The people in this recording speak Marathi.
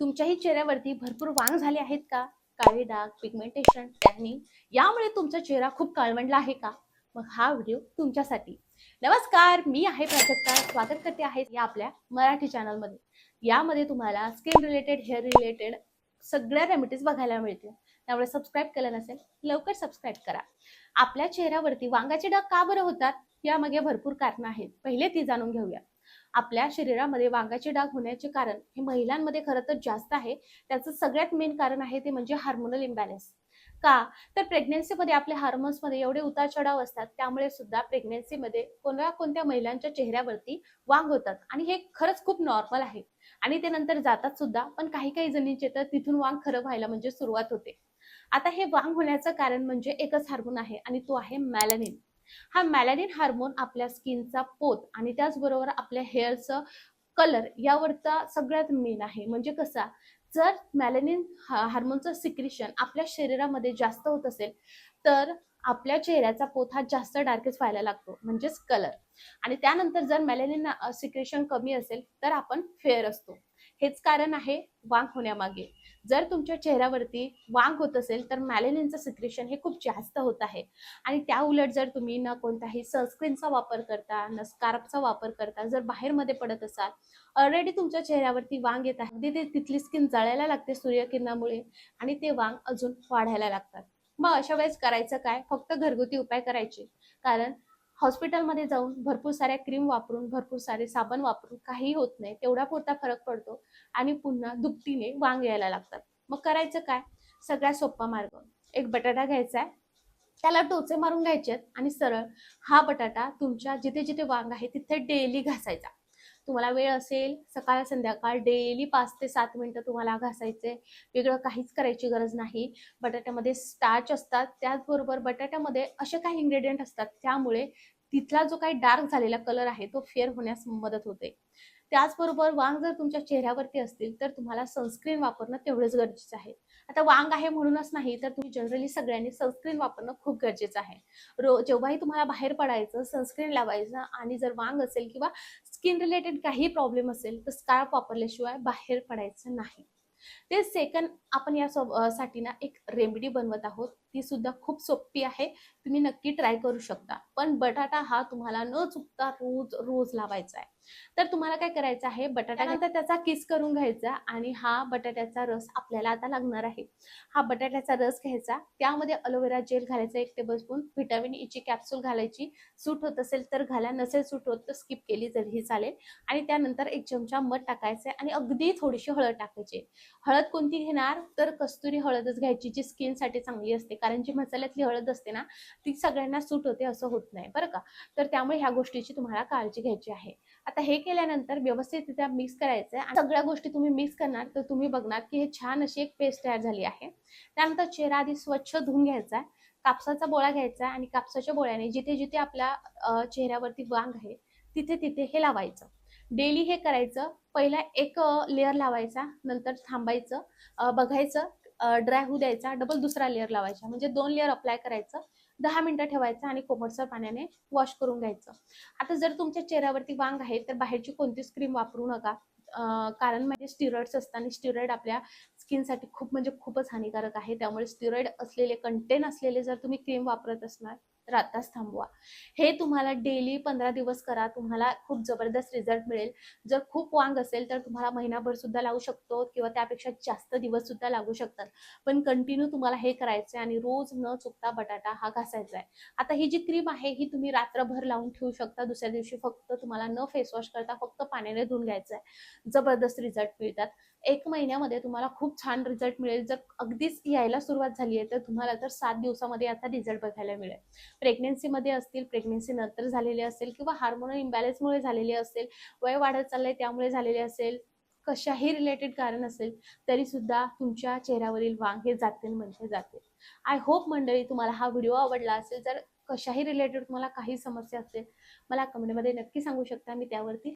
तुमच्याही चेहऱ्यावरती भरपूर वांग झाले आहेत का? काळे डाग पिगमेंटेशन टॅनिंग यामुळे तुमचा चेहरा खूप काळवंडला आहे का? मग हा व्हिडिओ तुमच्यासाठी. नमस्कार मी आहे प्राजक्ता. स्वागत करते आहे या आपल्या मराठी चॅनलमध्ये यामध्ये तुम्हाला स्किन रिलेटेड हेअर रिलेटेड सगळ्या रेमेडीज बघायला मिळतील. त्यामुळे सबस्क्राईब केलं नसेल लवकर सबस्क्राईब करा. आपल्या चेहऱ्यावरती वांगाचे डाग का बरं होतात? यामागे भरपूर कारणं आहेत. पहिले ती जाणून घेऊया. आपल्या शरीरामध्ये वांगाचे डाग होण्याचे कारण हे महिलांमध्ये खरं तर जास्त आहे. त्याचं सगळ्यात मेन कारण आहे ते म्हणजे हार्मोनल इम्बॅलन्स का? तर प्रेग्नेन्सीमध्ये आपल्या हार्मोन्समध्ये एवढे उतार चढाव असतात त्यामुळे सुद्धा प्रेग्नेन्सीमध्ये कोणत्या कोणत्या महिलांच्या चेहऱ्यावरती वांग होतात. आणि हे खरंच खूप नॉर्मल आहे. आणि ते नंतर जातात सुद्धा पण काही काही जणींचे तर तिथून वांग खरं व्हायला म्हणजे सुरुवात होते. आता हे वांग होण्याचं कारण म्हणजे एकच हार्मोन आहे आणि तो आहे मॅलनिन हा मॅलॅनिन हार्मोन आपल्या स्किनचा पोत आणि त्याचबरोबर आपल्या हेअरचं कलर यावरचा सगळ्यात मेन आहे. म्हणजे कसा? जर मॅलेनिन हार्मोनचं सिक्रिशन आपल्या शरीरामध्ये जास्त होत असेल तर आपल्या चेहऱ्याचा पोत हा जास्त डार्केस्ट व्हायला लागतो. म्हणजेच कलर आणि त्यानंतर जर मॅलेनिन सिक्रेशन कमी असेल तर आपण फेअर असतो. हेच कारण आहे वांग होण्यामागे. जर तुमच्या चेहऱ्यावरती वांग होत असेल तर मॅलेनिनचं सिक्रेशन हे खूप जास्त होत आहे. आणि त्या उलट जर तुम्ही न कोणत्याही सनस्क्रीनचा वापर करता न स्कार्फचा वापर करता जर बाहेरमध्ये पडत असाल ऑलरेडी तुमच्या चेहऱ्यावरती वांग येत आहे. ते तिथली स्किन जळायला लागते सूर्यकिरणामुळे आणि ते वांग अजून वाढायला लागतात. मग अशा वेळेस करायचं काय? फक्त घरगुती उपाय करायचे. कारण हॉस्पिटलमध्ये जाऊन भरपूर साऱ्या क्रीम वापरून भरपूर सारे साबण वापरून काही होत नाही तेवढा पुरता फरक पडतो आणि पुन्हा दुपटीने वांग यायला लागतात. मग करायचं काय? सगळ्यात सोपा मार्ग. एक बटाटा घ्यायचा आहे. त्याला टोचे मारून घ्यायचे आहेत आणि सरळ हा बटाटा तुमच्या जिथे जिथे वांग आहे तिथे डेली घासायचा. तुम्हाला वेळ असेल सकाळ संध्याकाळ डेली पाच ते सात मिनटं तुम्हाला घासायचे. वेगळं काहीच करायची गरज नाही. बटाट्यामध्ये स्टार्च असतात त्याचबरोबर बटाट्यामध्ये असे काही इन्ग्रेडियंट असतात त्यामुळे तिथला जो काही डार्क झालेला कलर आहे तो फेअर होण्यास मदत होते. त्याचबरोबर वांग जर तुमच्या चेहऱ्यावरती असतील तर तुम्हाला सनस्क्रीन वापरणं तेवढंच गरजेचं आहे. आता वांग आहे म्हणूनच नाही तर तुम्ही जनरली सगळ्यांनी सनस्क्रीन वापरणं खूप गरजेचं आहे. रो जेव्हाही तुम्हाला बाहेर पडायचं सनस्क्रीन लावायचं आणि जर वांग असेल किंवा स्किन रिलेटेड काही प्रॉब्लेम असेल तर स्कार्फ वापरल्याशिवाय बाहेर पडायचं नाही. ते सेकंड आपण या साठी ना एक रेमेडी बनवत आहोत. ती सुद्धा खूप सोपी आहे. तुम्ही नक्की ट्राय करू शकता. पण बटाटा हा तुम्हाला न चुकता रोज रोज लावायचा आहे. तर तुम्हाला काय करायचं आहे? बटाट्यानंतर त्याचा किस करून घ्यायचा आणि हा बटाट्याचा रस आपल्याला आता लागणार आहे. हा बटाट्याचा रस घ्यायचा. त्यामध्ये अलोवेरा जेल घालायचा एक टेबलस्पून व्हिटॅमिन ईची कॅप्सूल घालायची. सूट होत असेल तर घाला नसेल सूट होत तर स्किप केली तरीही चालेल. आणि त्यानंतर एक चमचा मध टाकायचा आणि अगदी थोडीशी हळद टाकायची. हळद कोणती घेणार? तर कस्तुरी हळदच घ्यायची जी स्किनसाठी चांगली असते. कारण जी मसाल्यातली हळद असते ना ती सगळ्यांना सूट होते असं होत नाही. बरं का? तर त्यामुळे ह्या गोष्टीची तुम्हाला काळजी घ्यायची आहे. आता हे केल्यानंतर व्यवस्थितरित्या मिक्स करायचं आहे सगळ्या गोष्टी तुम्ही मिक्स करणार तर तुम्ही बघणार की हे छान अशी एक पेस्ट तयार झाली आहे. त्यानंतर चेहरा आधी स्वच्छ धुवून घ्यायचा आहे. कापसाचा बोळा घ्यायचा आणि कापसाच्या बोळ्याने जिथे जिथे आपल्या चेहऱ्यावरती वांग आहे तिथे तिथे हे लावायचं. डेली हे करायचं. पहिला एक लेअर लावायचा नंतर थांबायचं बघायचं ड्राय होऊ द्यायचा डबल दुसरा लेअर लावायचा. म्हणजे दोन लेअर अप्लाय करायचं. दहा मिनिटं ठेवायचं आणि कोमटसर पाण्याने वॉश करून घ्यायचं. आता जर तुमच्या चेहऱ्यावरती वांग आहे तर बाहेरची कोणतीच क्रीम वापरू नका. कारण म्हणजे स्टिरॉइड्स असतात आणि स्टिरॉइड आपल्या स्किनसाठी खूप म्हणजे खूपच हानिकारक आहे. त्यामुळे स्टिरॉइड असलेले कंटेन असलेले जर तुम्ही क्रीम वापरत असणार तर आताच थांबवा. हे तुम्हाला डेली पंधरा दिवस करा. तुम्हाला खूप जबरदस्त रिझल्ट मिळेल. जर खूप वांग असेल तर तुम्हाला महिनाभर सुद्धा लागू शकतो किंवा त्यापेक्षा जास्त दिवस सुद्धा लागू शकतात. पण कंटिन्यू तुम्हाला हे करायचं आणि रोज न चुकता बटाटा हा घासायचा आहे आता ही जी क्रीम आहे ही तुम्ही रात्रभर लावून ठेवू शकता. दुसऱ्या दिवशी फक्त तुम्हाला न फेस वॉश करता फक्त पाण्याने धुवून घ्यायचं आहे जबरदस्त रिझल्ट मिळतात. एक महिन्यामध्ये तुम्हाला खूप छान रिझल्ट मिळेल. जर अगदीच यायला सुरुवात झाली आहे तर तुम्हाला तर सात दिवसामध्ये याचा रिझल्ट बघायला मिळेल. प्रेग्नेन्सीमध्ये असतील प्रेग्नेन्सी नंतर झालेले असेल किंवा हार्मोनल इम्बॅलन्समुळे झालेले असेल वय वाढत चाललंय त्यामुळे झालेले असेल कशाही रिलेटेड कारण असेल तरी सुद्धा तुमच्या चेहऱ्यावरील वांग हे जातील म्हणजे जातील. आय होप मंडळी तुम्हाला हा व्हिडिओ आवडला असेल. जर कशाही रिलेटेड तुम्हाला काही समस्या असेल मला कमेंटमध्ये नक्की सांगू शकता. मी त्यावरती